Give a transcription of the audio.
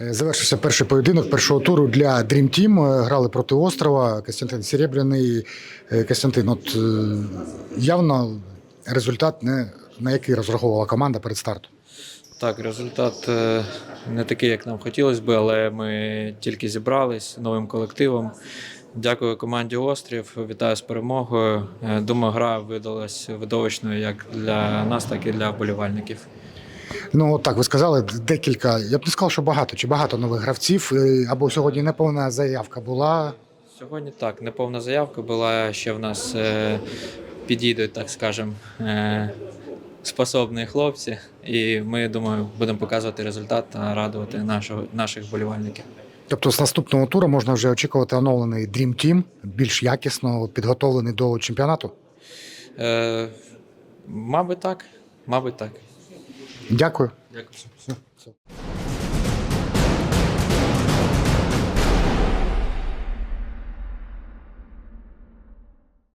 Е, Завершився перший поєдинок першого туру для Dream Team. Е, Грали проти острова. Костянтин Серебряний. Е, Костянтин, от явно результат не на який розраховувала команда перед стартом. Так, результат не такий, як нам хотілося би, але ми тільки зібрались новим колективом. Дякую команді Острів. Вітаю з перемогою. Думаю, гра видалась видовищною як для нас, так і для вболівальників. Ну так ви сказали декілька. Я б не сказав, що багато чи багато нових гравців. е, Або сьогодні неповна заявка була. Сьогодні так, неповна заявка була. Ще в нас е, підійдуть, так скажемо, е, способні хлопці. І ми, думаю, будемо показувати результат та радувати нашого, наших вболівальників. Тобто з наступного туру можна вже очікувати оновлений Dream Team, більш якісно підготовлений до чемпіонату. Е, мабуть, так. Мабуть, так. Дякую. Дякую. Все, все.